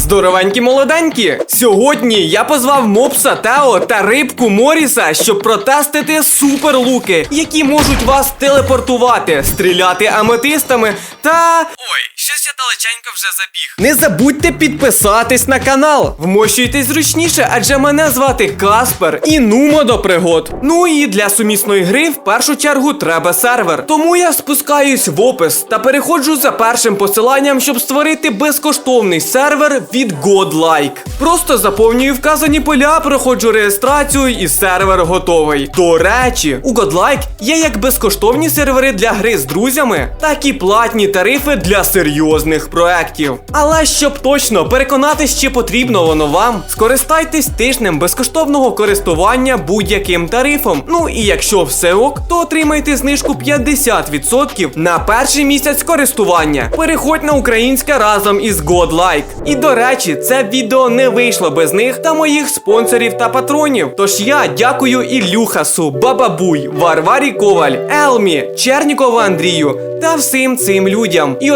Здоровенькі молоденькі! Сьогодні я позвав Мопса, Тео та рибку Моріса, щоб протестити суперлуки, які можуть вас телепортувати, стріляти аметистами та. Ой, щось я далеченько вже забіг. Не забудьте підписатись на канал. Вмощуйтесь зручніше, адже мене звати Каспер і нумо до пригод. Ну і для сумісної гри в першу чергу треба сервер. Тому я спускаюсь в опис та переходжу за першим посиланням, щоб створити безкоштовний сервер від Godlike. Просто заповнюю вказані поля, проходжу реєстрацію і сервер готовий. До речі, у Godlike є як безкоштовні сервери для гри з друзями, так і платні тарифи для серйозних проєктів. Але щоб точно переконатись, чи потрібно воно вам, скористайтесь тижнем безкоштовного користування будь-яким тарифом. Ну і якщо все ок, то отримайте знижку 50% на перший місяць користування. Переходь на українське разом із Godlike. І до речі, це відео не вийшло без них та моїх спонсорів та патронів. Тож я дякую Ілюхасу, Бабабуй, Варварі Коваль, Елмі, Чернікову Андрію та всім цим людям. І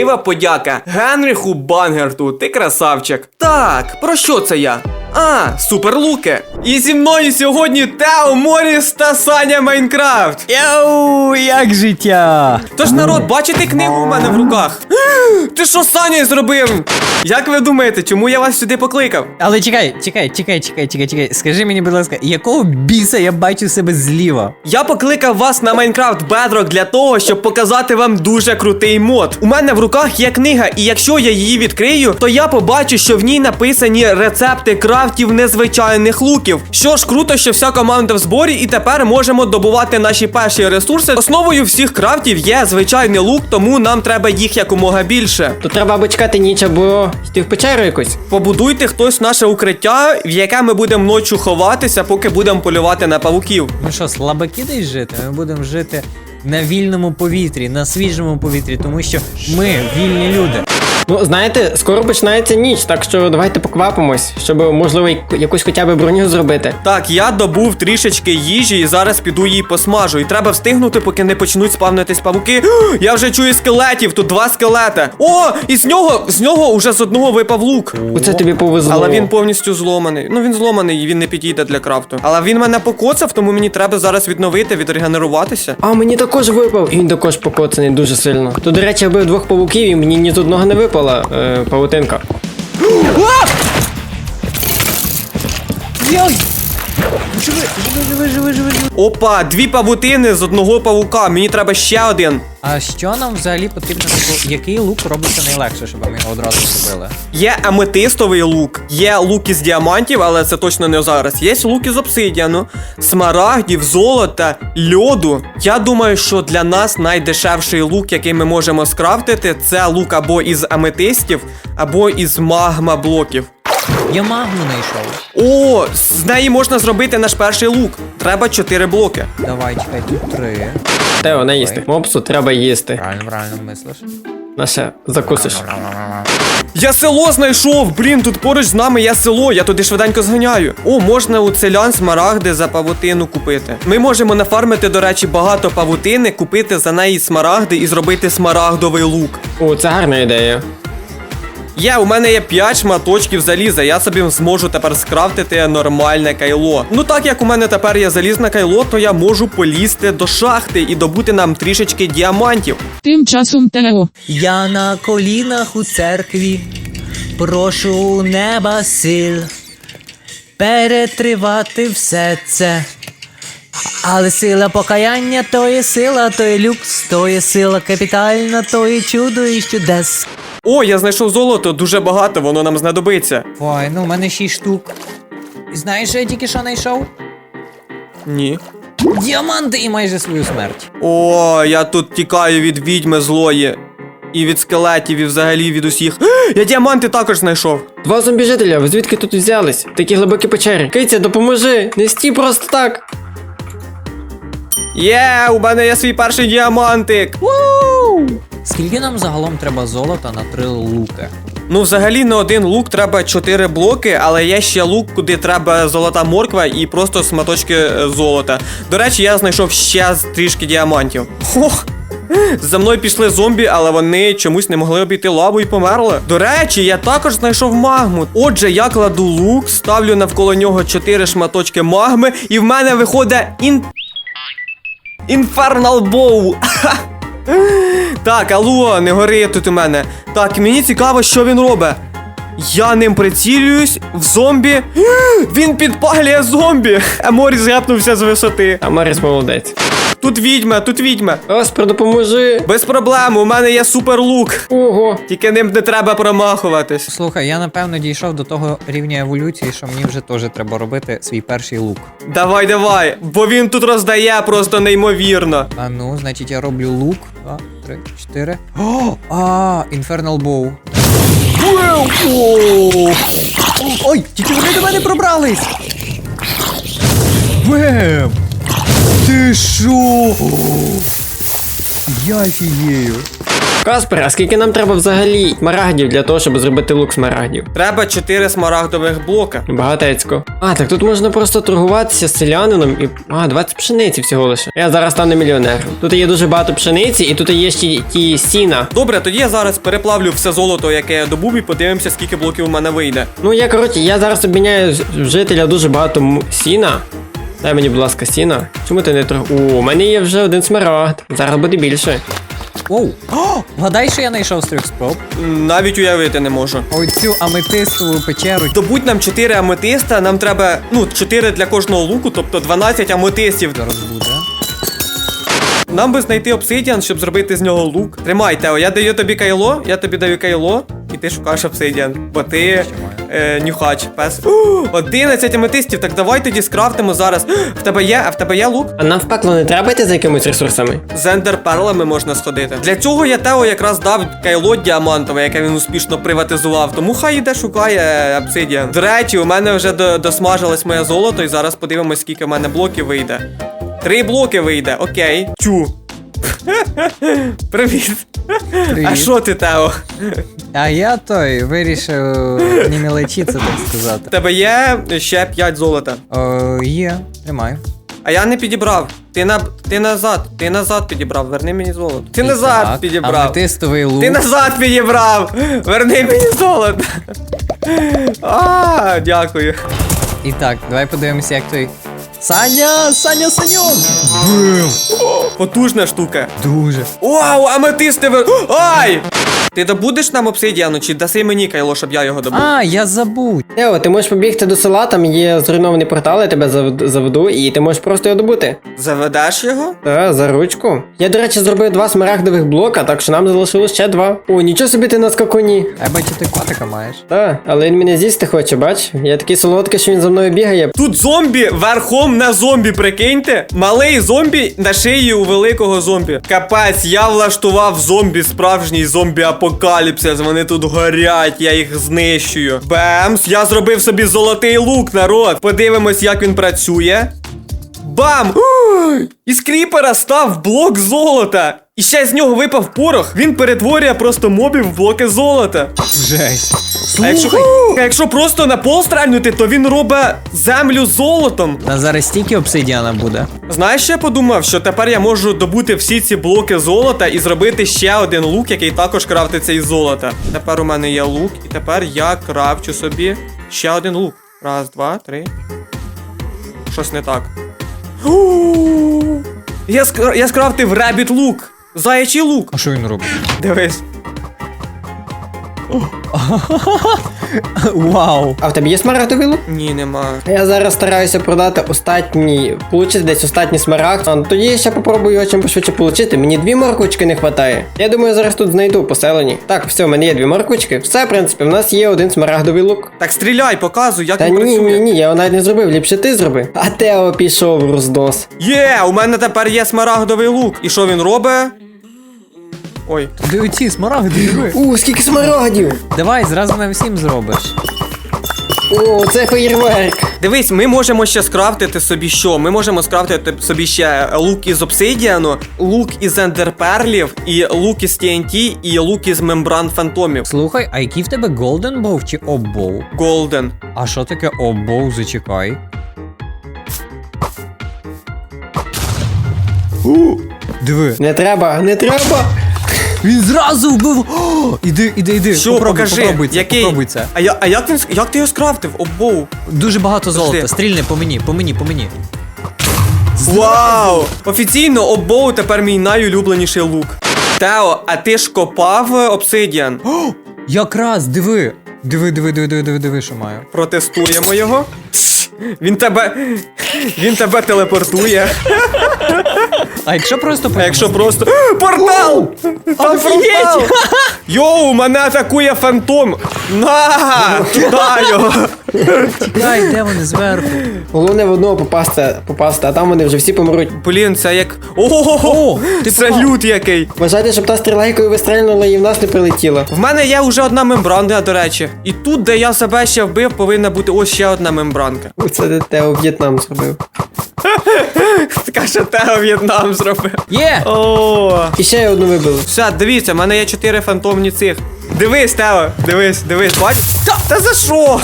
особлива подяка Генріху Бангерту. Ти красавчик. Так, про що це я? А, суперлуки. І зі мною сьогодні Тео Моріс та Саня Майнкрафт. Йоу, як життя? Тож народ, бачите книгу у мене в руках? Ти що з Санєю зробив? Як ви думаєте, чому я вас сюди покликав? Але чекай, чекай, чекай, чекай, чекай, чекай. Скажи мені, будь ласка, якого біса я бачу себе зліва? Я покликав вас на Майнкрафт Bedrock для того, щоб показати вам дуже крутий мод. У мене в руках є книга, і якщо я її відкрию, то я побачу, що в ній написані рецепти крафтів незвичайних луків. Що ж круто, що вся команда в зборі, і тепер можемо добувати наші перші ресурси. Основою всіх крафтів є звичайний лук, тому нам треба їх якомога більше. Тут треба або чекати ніч, або йти в печеру якусь. Побудуйте хтось наше укриття, в яке ми будемо ночі ховатися, поки будемо полювати на павуків. Ми що, слабаки десь жити? Ми будемо жити на вільному повітрі, на свіжому повітрі, тому що ми вільні люди. Ну, знаєте, скоро починається ніч, так що давайте поквапимось, щоб можливо якусь хоча б броню зробити. Так, я добув трішечки їжі і зараз піду її посмажу. І треба встигнути, поки не почнуть спавнитись павуки. Я вже чую скелетів, тут два скелета. О, і з нього з нього уже з одного випав лук. Оце тобі повезло. Але він повністю зломаний. Ну він зломаний і він не підійде для крафту. Але він мене покоцав, тому мені треба зараз відновити, відрегенеруватися. А мені також випав, і він також покоцаний дуже сильно. То, до речі, я бив двох павуків, і мені ні з одного не випала е, павутинка. Йой! Живи, живи, живи, живи, живи. Опа, дві павутини з одного павука. Мені треба ще один. А що нам взагалі потрібно? Який лук робиться найлегше, щоб ми його одразу зробили? Є аметистовий лук, є лук із діамантів, але це точно не зараз. Є лук із обсидіану, смарагдів, золота, льоду. Я думаю, що для нас найдешевший лук, який ми можемо скрафтити, це лук або із аметистів, або із магма блоків. Я магму знайшов. О, з неї можна зробити наш перший лук. Треба 4 блоки. Давай, чекай, тут три. Тео, не їсти. Мопсу треба їсти. Правильно, правильно мислиш. Наше закусиш. Я село знайшов! Блін, тут поруч з нами є село, я туди швиденько зганяю. О, можна у селян смарагди за павутину купити. Ми можемо нафармити, до речі, багато павутини, купити за неї смарагди і зробити смарагдовий лук. О, це гарна ідея. Є, у мене є 5 шматочків заліза, я собі зможу тепер скрафтити нормальне кайло. Ну так як у мене тепер є залізне кайло, то я можу полізти до шахти і добути нам трішечки діамантів. Тим часом Тео. Я на колінах у церкві, прошу неба сил перетривати все це. Але сила покаяння то є сила, то є люкс, то є сила капітальна, то є чудо і чудес. О, я знайшов золото, дуже багато, воно нам знадобиться. Ой, ну в мене 6 штук. Знаєш, що я тільки що знайшов? Ні. Діаманти і майже свою смерть. О, я тут тікаю від відьми злої. І від скелетів, і взагалі від усіх. Я діаманти також знайшов. Два зомбіжителя, ви звідки тут взялись? Такі глибокі печери. Киця, допоможи! Не стій просто так! Є, у мене є свій перший діамантик. Скільки нам загалом треба золота на три луки? Ну, взагалі на один лук треба 4 блоки, але є ще лук, куди треба золота морква і просто сматочки е, золота. До речі, я знайшов ще трішки діамантів. Ох, За мною пішли зомбі, але вони чомусь не могли обійти лаву і померли. До речі, я також знайшов магму. Отже, я кладу лук, ставлю навколо нього 4 шматочки магми, і в мене виходить ін. Інфернал Боу. Так, алло, не гори тут у мене. Так, мені цікаво, що він робить. Я ним прицілююсь в зомбі. Він підпалює зомбі. А Моріс гепнувся з висоти. А Маріс молодець. Тут відьма, тут відьма. Оспер, допоможи. Без проблем, у мене є супер лук. Ого. Тільки ним не треба промахуватись. Слухай, я напевно дійшов до того рівня еволюції, що мені вже теж треба робити свій перший лук. Давай, давай, бо він тут роздає просто неймовірно. А ну, значить, я роблю лук. Два, три, чотири. О, а, Infernal Bow. Ой, тільки вони до мене пробрались. Бем! Ти шо? Я фією. Каспер, а скільки нам треба взагалі смарагдів для того, щоб зробити лук смарагдів? Треба 4 смарагдових блока. Багатецько. А, так тут можна просто торгуватися з селянином і. А, 20 пшениці всього лише. Я зараз стану мільйонером. Тут є дуже багато пшениці, і тут є ще ті сіна. Добре, тоді я зараз переплавлю все золото, яке я добув, і подивимося, скільки блоків у мене вийде. Ну я коротше, я зараз обміняю в жителя дуже багато сіна. Дай мені, будь ласка, сіна. Чому ти не торг... О, у мене є вже один смарагд. Зараз буде більше. Оу. О, вгадай, що я знайшов з трьох спроб. Навіть уявити не можу. Оцю аметистову печеру. Добудь нам 4 аметиста, нам треба, ну, 4 для кожного луку, тобто 12 аметистів. Зараз буде. Нам би знайти обсидіан, щоб зробити з нього лук. Тримай, Тео, я даю тобі кайло, я тобі даю кайло, і ти шукаєш обсидіан. Бо ти е, нюхач, пес. О, 11 аметистів, так давай тоді скрафтимо зараз. В тебе є, а в тебе є лук? А нам в пекло не треба йти за якимись ресурсами? З ендерперлами можна сходити. Для цього я Тео якраз дав кайло діамантове, яке він успішно приватизував. Тому хай іде шукає обсидіан. До речі, у мене вже досмажилось моє золото, і зараз подивимось, скільки в мене блоків вийде. Три блоки вийде, окей. Чу. Привіт. А Привіт. що ти, Тео? А я той вирішив не мелочитися, так У сказати. тебе є ще 5 золота. О, є, тримай. А я не підібрав. Ти на ти назад, ти назад підібрав. Верни мені золото. Ти назад Так, підібрав. Аметистовий лук. Ти назад підібрав! Верни мені золото. А, дякую. І так, давай подивимося, як той. Саня! Саня Саньон! Бум! Потужна штука. Дуже. Вау, аметисти ви. Ай! Ти добудеш нам обсидіану, чи даси мені кайло, щоб я його добув? А, я забув. Ео, ти можеш побігти до села, там є зруйнований портал, я тебе завед- заведу, і ти можеш просто його добути. Заведеш його? Та, за ручку. Я, до речі, зробив два смарагдових блока, так що нам залишилось ще два. О, нічого собі ти на скакуні. А я бачу, ти котика маєш. Та, але він мене з'їсти хоче, бач? Я такий солодкий, що він за мною бігає. Тут зомбі верхом на зомбі, прикиньте. Малий зомбі на шиї у великого зомбі. Капець, я влаштував зомбі, справжній зомбі апокаліпсис. Вони тут горять, я їх знищую. Бемс, я зробив собі золотий лук, народ. Подивимось, як він працює. Бам! Із кріпера став блок золота. І ще з нього випав порох. Він перетворює просто мобів в блоки золота. Жесть. А якщо, а якщо просто на пол стрельнути, то він робить землю золотом. На зараз стільки обсидіана буде. Знаєш, що я подумав, що тепер я можу добути всі ці блоки золота і зробити ще один лук, який також крафтиться із золота. Тепер у мене є лук, і тепер я крафчу собі ще один лук. Раз, два, три. Щось не так. Я, скра... я скрафтив ребіт лук. Заячий лук. А що він робить? Дивись. Вау! А в тебе є смарагдовий лук? Ні, нема. Я зараз стараюся продати останній, получити десь останній смарагд. А, ну, тоді я ще попробую його чим пошвидше получити. Мені дві морквочки не вистачає. Я думаю, я зараз тут знайду поселені. Так, все, в мене є дві морквочки. Все, в принципі, в нас є один смарагдовий лук. Так стріляй, показуй, як Та він ні, працює. ні, ні, я його навіть не зробив, ліпше ти зроби. А Тео пішов в роздос. Є, у мене тепер є смарагдовий лук. І що він робить? Ой. Де оці смарагди? диви. У, скільки смарагдів! Давай, зразу нам всім зробиш. О, це феєрверк. Дивись, ми можемо ще скрафтити собі що? Ми можемо скрафтити собі ще лук із обсидіану, лук із ендерперлів, і лук із TNT, і лук із мембран фантомів. Слухай, а який в тебе Golden Bow чи Оббоу? Голден. А що таке Оббоу? Зачекай. Диви. Не треба, не треба. Він зразу вбив. О, іди, іди, іди. Що, попробуй, покажи, попробуй це, який? попробуй це. А, я, а як, він, як ти його скрафтив? Обоу. Дуже багато золота. Подожди. Стрільни по мені, по мені, по мені. Вау! Офіційно обоу тепер мій найулюбленіший лук. Тео, а ти ж копав е, обсидіан? Якраз, диви. Диви, диви, диви, диви, диви, диви, що маю. Протестуємо його. Він тебе. Він тебе телепортує. А якщо просто А якщо просто. Портал! Там Офігеть! Йоу, мене атакує фантом! На! Його! Чекай, де вони зверху? Головне в одного попасти, попасти, а там вони вже всі помруть. Блін, це як. Ого! ти Це лют який! Вважайте, щоб та стрілайкою вистрельнула і в нас не прилетіла. В мене є вже одна мембранка, до речі. І тут, де я себе ще вбив, повинна бути ось ще одна мембранка. Це де Тео В'єтнам зробив. Така що Тео В'єтнам зробив. Є! О, І ще я одну вибили. все, дивіться, в мене є чотири фантомні цих. Дивись, Тео, дивись, дивись, бач. Та, та за що?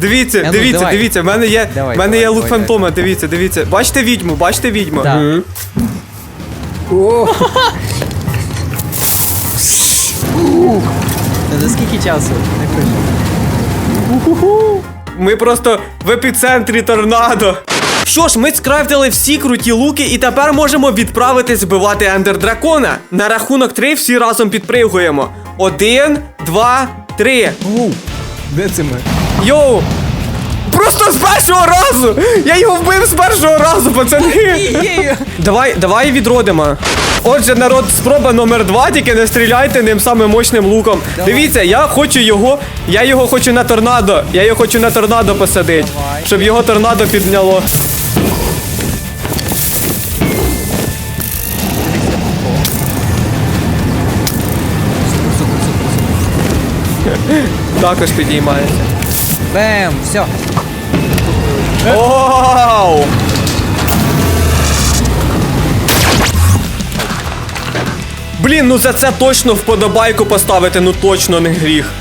Дивіться, ну, дивіться, давай. дивіться, в мене є, Давай, в мене давай, є лук давай, фантома, дивіться, дивіться. Бачите відьму, бачите відьму? Так. Мгм. О, Та за скільки часу? Ми просто в епіцентрі торнадо. Що ж, ми скрафтили всі круті луки і тепер можемо відправитись вбивати ендер дракона. На рахунок три всі разом підпригуємо. Один, два, три. Оу, де це ми? Йоу! Просто з першого разу! Я його вбив з першого разу, пацани! Давай, давай відродимо. Отже, народ, спроба номер два, тільки не стріляйте ним самим мощним луком. Дивіться, я хочу його. Я його хочу на торнадо. Я його хочу на торнадо посадити. Щоб його торнадо підняло. Також підіймається. Бем, все. Оу! Блін, ну за це точно вподобайку поставити, ну точно не гріх.